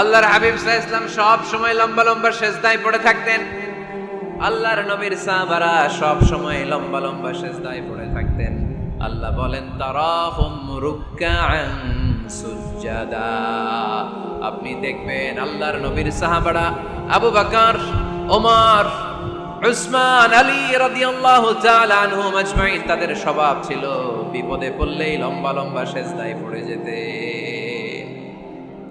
আল্লাহর হাবিব সাহা ইসলাম সব সময় লম্বা লম্বা সেজদায় পড়ে থাকতেন। আল্লাহর নবীর সাহাবারা সব সময় লম্বা লম্বা সেজদায় পড়ে থাকতেন। আল্লাহ বলেন, তারাহুম রুকআন সুজ্জাদা। আপনি দেখবেন আল্লাহর নবীর সাহাবারা আবু বকর, ওমর, উসমান, আলী রাদিয়াল্লাহু তাআলা আনহুম আজমাইন, তাদের স্বভাব ছিল বিপদে পড়লেই লম্বা লম্বা সেজদায় পড়ে যেতে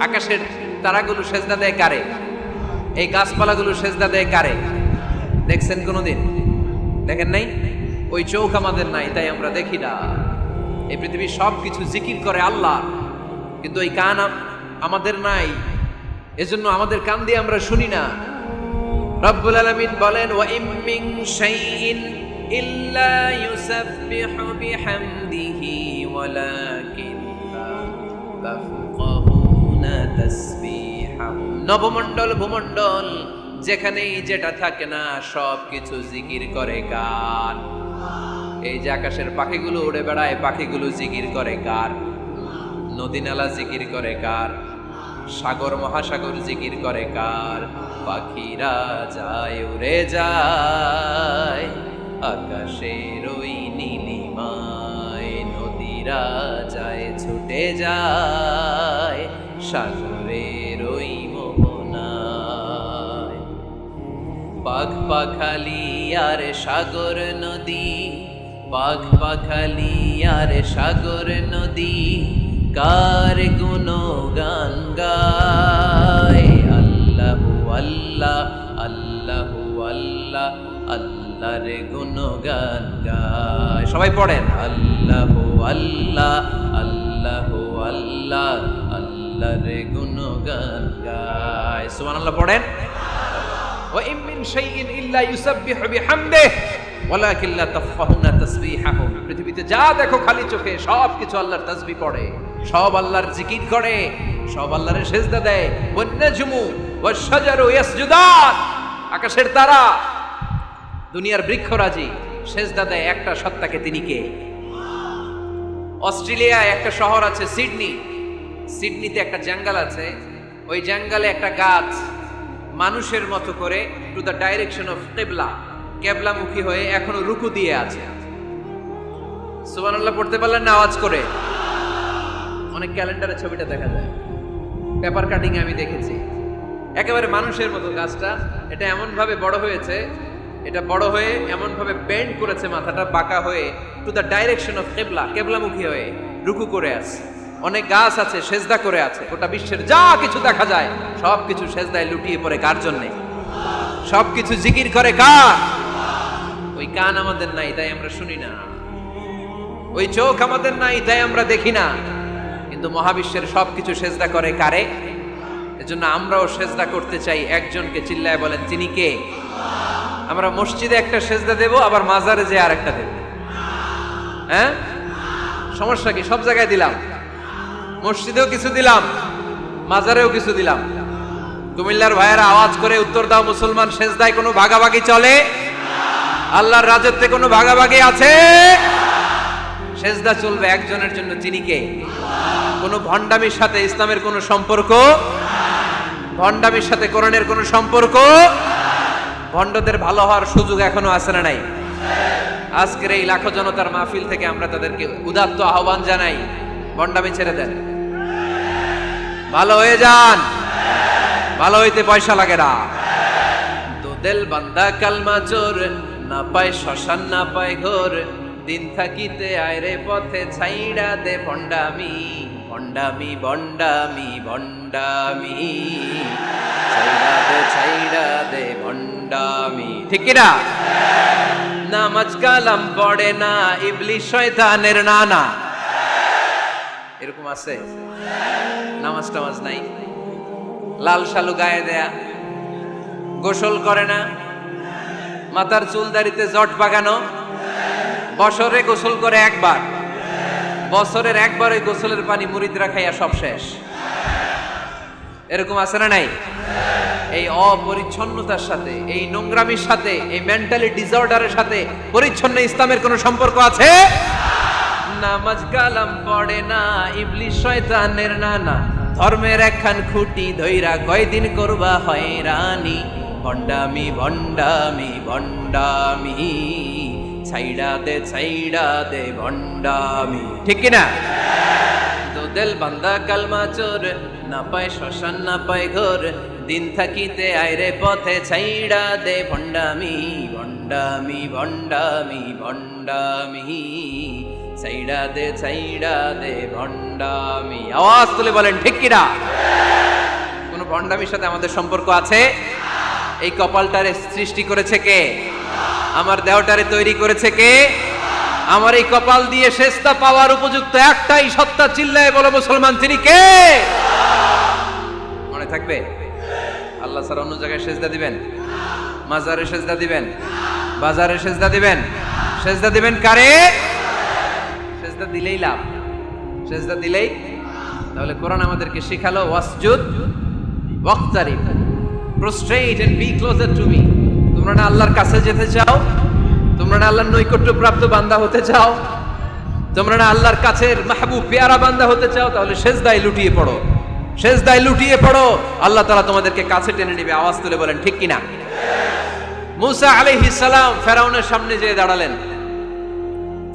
আকাশের তারাগুলো সেজদা দেয় কারে? এই গাছপালাগুলো সেজদা দেয় কারে? দেখছেন কোনোদিন? দেখেন নাই? ওই চোখ আমাদের নাই, তাই আমরা দেখি না। এই পৃথিবীর সব কিছু জিকির করে আল্লাহ, কিন্তু ওই কান আম- আমাদের নাই। এজন্য আমাদের কান দিয়ে আমরা শুনি না। রব্বুল আলামিন বলেন ওয়া ইম শাইইন ইল্লা ইউসাব্বিহু বিহামদিহি ওয়ালাকিন নবমণ্ডল ভূমণ্ডল, যেখানেই যেটা থাকে না সব কিছু জিকির করে কার? এই যে আকাশের পাখিগুলো উড়ে বেড়ায়, পাখিগুলো জিকির করে কার? নদী নালা জিকির করে কার? সাগর, মহাসাগর জিকির করে কার? পাখিরা যায়, উড়ে যায়, আকাশের ওই নীলিমায়। নদীরা যায়, ছুটে যায়, সাগরের পাখ পাখালি আর সাগর নদী পাখ পাখালি আর সাগর নদী, কার গুণ গান গায়? আল্লাহ আল্লাহ আল্লাহ আল্লাহ, আল্লাহর গুণ গান গায়। সবাই পড়েন, আল্লাহ আল্লাহ আল্লাহ আল্লাহ, আল্লাহর গুণ গান গায়। সুবহানাল্লাহ, পড়েন। ওয়া ইম মিন শাইইন ইল্লা ইউসাব্বিহু বিহামদে ওয়ালাকিন লা তাফকাহুনা তাসবিহাহুম পৃথিবীতে যা দেখো খালি চোখে সব কিছু আল্লাহর তাসবিহ করে সব আল্লাহর জিকির করে, সব আল্লাহর সেজদা দেয়। ওয়ান্নাজমু ওয়াশজারু ইয়াসজুদান। আকাশের তারা, দুনিয়ার বৃক্ষরাজি, সেজদা দেয় একটা সত্তাকে তিনি কে? অস্ট্রেলিয়ায় একটা শহর আছে সিডনি। সিডনিতে একটা জঙ্গল আছে। ওই জঙ্গলে একটা গাছ। মানুষের মতো করে টু দ্য ডাইরেকশন অফ কেবলা কেবলামুখী হয়ে এখনও রুকু দিয়ে আছে। সুবহানাল্লাহ, পড়তে পারলেন না? আওয়াজ করে। অনেক ক্যালেন্ডারের ছবিটা দেখা যায়। পেপার কাটিং আমি দেখেছি। একেবারে মানুষের মতো গাছটা এটা এমন ভাবে বড় হয়েছে, এটা বড় হয়ে এমন ভাবে বেন্ড করেছে মাথাটা, বাঁকা হয়ে টু দ্য ডাইরেকশন অফ কেবলা কেবলামুখী হয়ে রুকু করে আছে। অনেক গাছ আছে, সেজদা করে আছে। গোটা বিশ্বের যা কিছু দেখা যায় সব কিছু সেজদায় লুটিয়ে পড়ে কার জন্যে? সবকিছু জিকির করে কার? ওই কান আমাদের নাই, তাই আমরা শুনি না। ওই চোখ আমাদের নাই, তাই আমরা দেখি না। কিন্তু মহাবিশ্বের সবকিছু সেজদা করে কারে? এজন্য আমরাও সেজদা করতে চাই, একজনকে চিল্লায় বলেন, তিনি কে? আমরা মসজিদে একটা সেজদা দেব, আবার মাজারে যে আর একটা দেব। হ্যাঁ? সমস্যা কি? সব জায়গায় দিলাম। মসজিদেও কিছু দিলাম, মাজারেও কিছু দিলাম। কুমিল্লার ভাইয়েরা আওয়াজ করে উত্তর দাও, মুসলমান সেজদায় কোনো ভাগাভাগি চলে? আল্লাহর রাজত্বে কোনো ভাগাভাগি আছে? সেজদা চলবে একজনের জন্য, যিনি কে? কোনো ভণ্ডামির সাথে ইসলামের কোনো সম্পর্ক? ভণ্ডামির সাথে কোরআনের কোনো সম্পর্ক? ভণ্ডদের ভালো হওয়ার সুযোগ এখনও আছে না নাই? আজকের এই লাখো জনতার মাহফিল থেকে আমরা তাদেরকে উদাত্ত আহ্বান জানাই। ভণ্ডামি ছেড়ে দেন। ভালো হয়ে যান। ভালো হইতে পয়সা লাগে না। তোদেল বান্দা কালমা চোর না পায় শ্মশান, না পায় ঘোর। দিন থাকিতে আয়রে পথে ছাইড়া দে ভণ্ডামি ভণ্ডামি ভণ্ডামি ভণ্ডামি। ছাইড়া দে ছাইড়া দে ভণ্ডামি। ঠিক কি না? নামাজ কালাম পড়ে না, ইবলিশ শয়তানের নানা। এরকম আছে? নামাজ টামাজ নাই। লাল শালু গায়ে দেয়া। গোসল করে না। মাথার চুল দাড়িতে জট বাগানো। বছরে গোসল করে একবার। বছরের একবার গোসলের পানি মুরিদরা খাইয়া সব শেষ। এরকম আছে না নাই? এই অপরিচ্ছন্নতার সাথে, এই নোংরামির সাথে, এই মেন্টালি ডিসঅর্ডারের সাথে পরিচ্ছন্ন ইসলামের কোনো সম্পর্ক আছে? নামাজ কালাম পড়ে না ইবলিশ শয়তানের নানা। ধর্মের একখান খুঁটি ধৈরা কয়দিন করবা হয়রানি। ভণ্ডামি ভণ্ডামি ভণ্ডামি, ছাইড়া দে ছাইড়া দে, ভণ্ডামি। ঠিক কিনা? দোদেল বান্দা কালমা চোর না পায় শ্মশান, না পায় ঘোর। দিন থাকিতে আইরে পথে ছাইড়া দে, ভণ্ডামি ভণ্ডামি ভণ্ডামি ভণ্ডামি। ছাইড়া দে ছাইড়া দে, ভণ্ডামি। আওয়াজ তুলে বলেন, ঠিক কিনা? কোন ভণ্ডামির সাথে আমাদের সম্পর্ক আছে? এই কপালটারে সৃষ্টি করেছে কে? আমার দেহটারে তৈরি করেছে কে? আমার এই কপাল দিয়ে শেষটা পাওয়ার উপযুক্ত একটাই সত্তা চিল্লায় বলো, মুসলমান, তিনি কে? মনে থাকবে? আল্লাহ স্যার অন্য জায়গায় সেজদা দিবেন? মাজারে সেজদা দিবেন? বাজারে সেজদা দিবেন? সেজদা দিবেন কারে? সেজদা দিলেই লাভ। সেজদা দিলেই তাহলে কোরআন আমাদেরকে শিখালো, ওয়াসজুদ ওয়াক্তারিব prostrate and be closer to me তোমরা না আল্লাহর কাছে যেতে চাও? তোমরা না আল্লাহর নৈকট্য প্রাপ্ত বান্দা হতে চাও? তোমরা না আল্লাহর কাছের মাহবুব, পেয়ারা বান্দা হতে চাও? তাহলে সেজদায় লুটিয়ে পড়ো। সেজদায় লুটিয়ে পড়ো। আল্লাহ তাআলা তোমাদেরকে কাছে টেনে নেবে। আওয়াজ তুলে বলেন, ঠিক কিনা? মুসা আলাইহিস সালাম ফেরাউনের সামনে যেয়ে দাঁড়ালেন।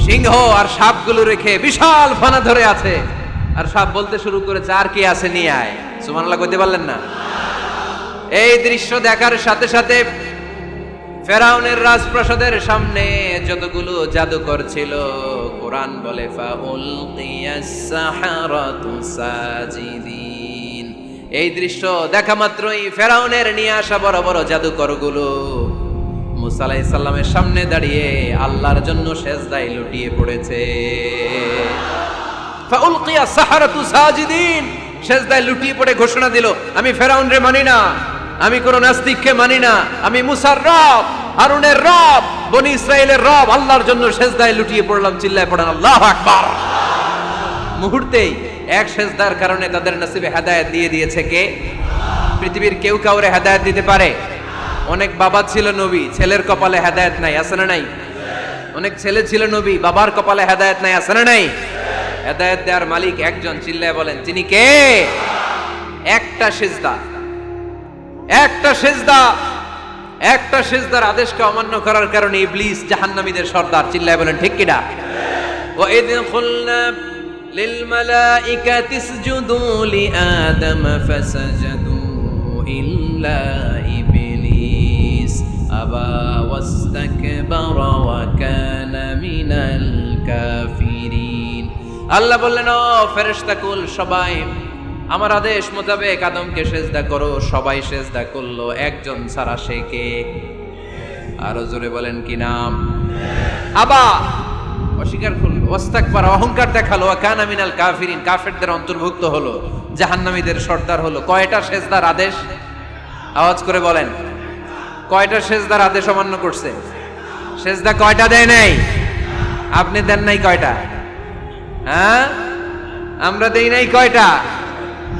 সিংহ আর সাপগুলো রেখে বিশাল ফানা ধরে আছে। আর সাপ বলতে শুরু করেছে আর কি আছে নিয়ে আয়। সুমানাল্লাহ কইতে পারলেন না? এই দৃশ্য দেখার সাথে সাথে ফেরাউনের রাজপ্রাসাদের সামনে যতগুলো জাদুকর ছিল, কোরআন বলে, ফাউল এই দৃশ্য দেখা মাত্রই ফেরাউনের নিয়ে আসা বড় বড় জাদুকরগুলো মুসা আলাইহিস সামনে দাঁড়িয়ে আল্লাহর জন্য সেজদায় লুটিয়ে পড়েছে। ফাউলকিয়া সাহারাতু লুটিয়ে পড়ে ঘোষণা দিল, আমি ফেরাউন রে মানি না, আমি কোন নাস্তিককে মানি না, আমি মুসার রব, হারুনের রব, বনি ইসরায়েলের রব, আল্লাহর জন্য সেজদায় লুটিয়ে পড়লাম, চিল্লায় পড়েন, আল্লাহ আকবার! মুহূর্তেই এক সেজদার কারণে তাদের নসিবে হেদায়েত দিয়ে দিয়েছে কে? পৃথিবীর কেউ কাউরে হেদায়েত দিতে পারে? অনেক বাবা ছিল নবী ছেলের কপালে হেদায়েত নাই আছে না নাই অনেক ছেলে ছিল নবী বাবার কপালে হেদায়েত নাই আছে না নাই হেদায়েত দেওয়ার মালিক একজন চিল্লায় বলেন তিনি কে একটা সেজদা একটা সেজদা একটা সেজদার আদেশকে অমান্য করার কারণে ইবলিস জাহান্নামীদের সর্দার চিল্লায় বলেন ঠিক কিনা وإذ قلنا للملائكة اسجدوا لآدم فسجدوا إلا إبليس أبى واستكبر وكان من الكافرين আল্লাহ বললেন ও ফেরেশতা কুল সবাই আমার আদেশ মোতাবেক আদমকে সেজদা করো সবাই সেজদা করলো একজন ছাড়া সে কে আরো জোরে বলেন কি নাম আবা অস্বীকার করলো ওয়াস্তাকবার অহংকার দেখালো কানা মিনাল কাফিরিন কাফেরদের অন্তর্ভুক্ত হলো জাহান্নামীদের সর্দার হলো কয়টা সেজদার আদেশ আওয়াজ করে বলেন কয়টা সেজদার আদেশ অমান্য করছে? সেজদা কয়টা দেয় নাই? আপনি দেন নাই কয়টা? হ্যাঁ? আমরা দেই নাই কয়টা?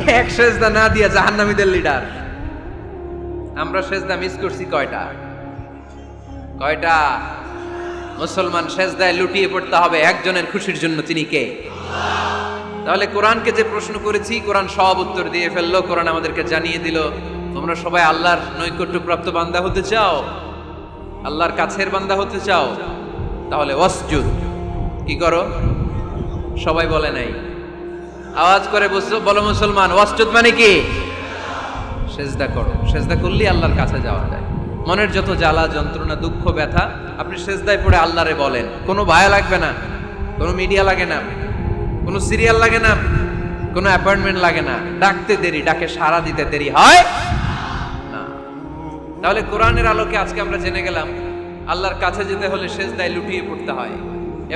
এক সেজদা না দিয়া জাহান্নামীদের লিডার। আমরা সেজদা মিস করছি কয়টা? কয়টা? মুসলমান সেজদায় লুটিয়ে পড়তে হবে একজনের খুশির জন্য তিনি কে? তাহলে কোরআনকে যে প্রশ্ন করেছি, কোরআন সব উত্তর দিয়ে ফেলল, কোরআন আমাদেরকে জানিয়ে দিল। তোমরা সবাই আল্লাহর নৈকট্যপ্রাপ্ত বান্দা হতে চাও? আল্লাহর কাছের বান্দা হতে চাও? তাহলে ওয়াসজুদ। কি করো? সবাই বলে নাই। আওয়াজ করে বসো- বলো মুসলমান, ওয়াসজুদ মানে কি? সেজদা করো। সেজদা করলেই আল্লাহর কাছে যাওয়া যায়। মনের যত জ্বালা, যন্ত্রণা, দুঃখ, ব্যথা, আপনি সেজদায় পড়ে আল্লাহরে বলেন। কোনো ভায়া লাগবে না, কোনো মিডিয়া লাগে না, কোনো সিরিয়াল লাগে না, কোনো অ্যাপয়েন্টমেন্ট লাগে না। ডাকতে দেরি, ডাকে সাড়া দিতে দেরি। হয়? তাহলে কোরআনের আলোকে আজকে আমরা জেনে গেলাম, আল্লাহর কাছে যেতে হলে সেজদায় লুটিয়ে পড়তে হয়।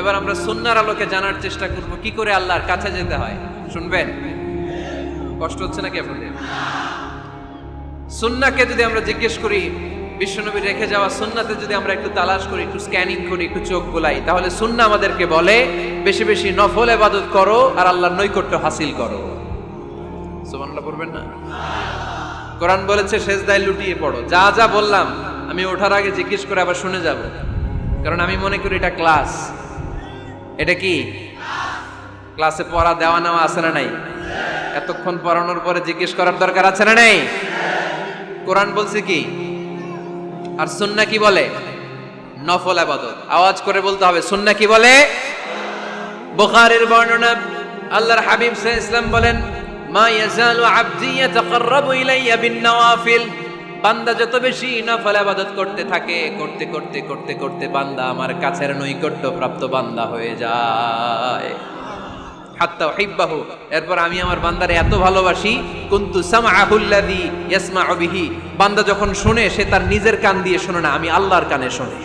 এবার আমরা সুন্নার আলোকে জানার চেষ্টা করব, কি করে আল্লাহর কাছে যেতে হয়? শুনবেন? কষ্ট হচ্ছে নাকি আপনাদের? সুন্নাকে যদি আমরা জিজ্ঞেস করি, বিশ্বনবী রেখে যাওয়া সুন্নাতে যদি আমরা একটু তালাশ করি, একটু স্ক্যানিং করি, একটু চোখ গোলাই তাহলে সুন্না আমাদেরকে বলে, বেশি বেশি নফল এবাদত করো আর আল্লাহর নৈকট্য হাসিল করো। সুবহানাল্লাহ, পড়বেন না? কোরআন বলেছে, সেজদায় লুটিয়ে পড়ো। যা যা বললাম, আমি ওঠার আগে জিজ্ঞেস করে আবার শুনে যাব। কারণ আমি মনে করি এটা ক্লাস। এটা কি? ক্লাসে পড়া, দেওয়া, নেওয়া আছে না নাই? এতক্ষণ পড়ানোর পরে জিজ্ঞেস করার দরকার আছে না নেই? কোরআন বলছে কি? আর সুন্না কি বলে? নফল আবাদত। আওয়াজ করে বলতে হবে, সুন্না কি বলে? বোখারের বর্ণনা, আল্লাহর হাবিব সাল্লাল্লাহু ইসলাম বলেন মা ইয়াজালু আবদি ইয়াতাকাররাবু ইলাইয়া বিন নওয়াফিল। বান্দা যত বেশি নফল আবাদত করতে থাকে, করতে করতে করতে করতে বান্দা আমার কাছের নৈকট্য প্রাপ্ত বান্দা হয়ে যায়। হাত্তা হিব্বাহু এরপর আমি আমার বান্দারে এত ভালোবাসি, কুন্তু সামাহুল্লাযী ইয়াসমাউ বিহি। বান্দা যখন শুনে, সে তার নিজের কান দিয়ে শুনে না, আমি আল্লাহর কানে শুনে।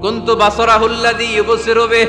কুন্তু বাসরাহুল্লাযী ইউবসিরু বিহ।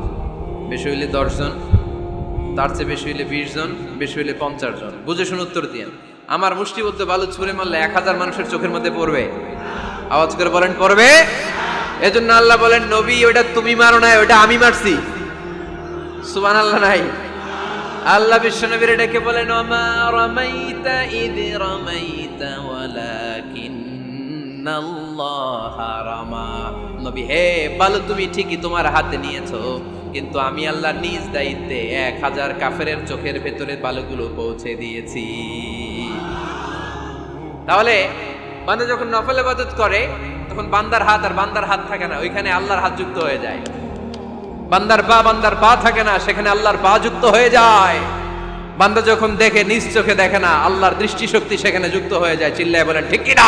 বেশি হইলে দশজন, তার চেয়ে বেশি হইলে বিশ জন বেশি হইলে পঞ্চাশ জন বুঝে শুনে উত্তর দিয়েন। আমার মুষ্টিবদ্ধ বালু ছুঁড়ে মারলে এক হাজার মানুষের চোখের মধ্যে পড়বে। আওয়াজ করে বলেন, পড়বে? এজন্য আল্লাহ বলেন, নবী ওটা তুমি মারো না ওটা আমি মারছি। সুবান আল্লাহ নাই। আল্লাহ বিশ্বনবীর ডেকে বলেন ওমা রামাইতা নবী, হে বালু তুমি ঠিকই তোমার হাতে নিয়েছো, কিন্তু আমি আল্লাহ নিজ দায়িত্বে এক হাজার কাফেরের চোখের ভেতরে বালুগুলো পৌঁছে দিয়েছি। তাহলে বান্দা যখন নফল ইবাদত করে, তখন বান্দার হাত আর বান্দার হাত থাকে না, ওইখানে আল্লাহর হাত যুক্ত হয়ে যায়। বান্দার পা বান্দার পা থাকে না, সেখানে আল্লাহর পা যুক্ত হয়ে যায়। বান্দা যখন দেখে, নিজ চোখে দেখে না, আল্লাহর দৃষ্টিশক্তি সেখানে যুক্ত হয়ে যায়, চিল্লায় বলেন, ঠিক কিনা?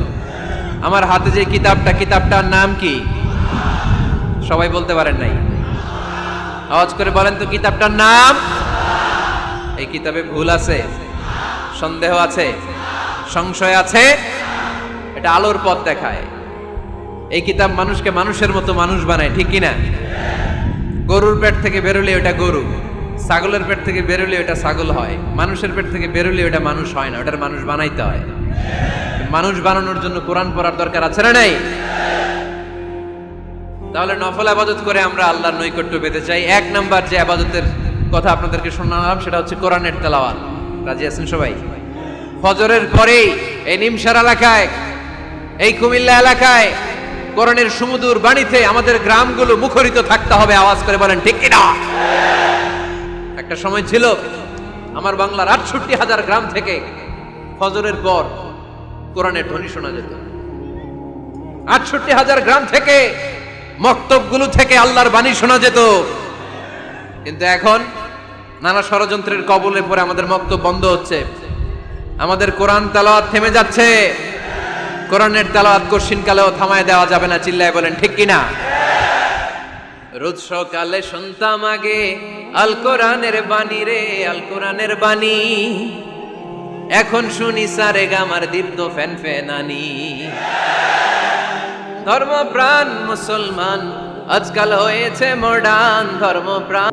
আমার হাতে যে কিতাবটা, কিতাবটার নাম কি? সবাই বলতে পারেন নাই। আওয়াজ করে বলেন তো, কিতাবটার নাম? এই কিতাবে ভুল আছে, সন্দেহ আছে, সংশয় আছে, এটা আলোর পথ দেখায়। এই কিতাব মানুষকে মানুষের মতো মানুষ বানায়, ঠিক কিনা? গরুর পেট থেকে বেরোলে ওটা গরু, ছাগলের পেট থেকে বেরোলে ওটা ছাগল হয়, মানুষের পেট থেকে বেরোলে ওটা মানুষ হয় না, ওটার মানুষ বানাইতে হয়। মানুষ বানানোর জন্য কোরআন পড়ার দরকার আছে না নাই? তাহলে নফল আবাদত করে আমরা আল্লাহর নৈকট্য পেতে চাই। এক নাম্বার যে আবাদতের কথা আপনাদেরকে শোনালাম, সেটা হচ্ছে কোরআনের তেলাওয়াত। রাজি আছেন সবাই? ফজরের পরেই এই নিমসার এলাকায়, এই কুমিল্লা এলাকায়, কোরআনের সুমধুর বাণীতে আমাদের গ্রামগুলো মুখরিত থাকতে হবে। আওয়াজ করে বলেন, ঠিক কিনা? একটা সময় ছিল, আমার বাংলার আটষট্টি হাজার গ্রাম থেকে ফজরের পর কোরআনের ধ্বনি শোনা যেত। আটষট্টি হাজার গ্রাম থেকে মক্তবগুলো থেকে আল্লাহর বাণী শোনা যেত। কিন্তু এখন নানা ষড়যন্ত্রের কবলে পরে আমাদের মক্তব বন্ধ হচ্ছে। আমাদের কোরআন তালাওয়াত থেমে যাচ্ছে। কোরআনের তালাওয়াত কালেও থামায় দেওয়া যাবে না, চিল্লায় বলেন, ঠিক কিনা? রোজ সকালে শুনতাম আগে, আল কোরআনের বাণী রে, আল কোরআনের বাণী। এখন শুনি সারে গামার দীপ্ত ফ্যান ধর্ম প্রাণ মুসলমান আজকাল হয়েছে মডার্ন ধর্মপ্রাণ।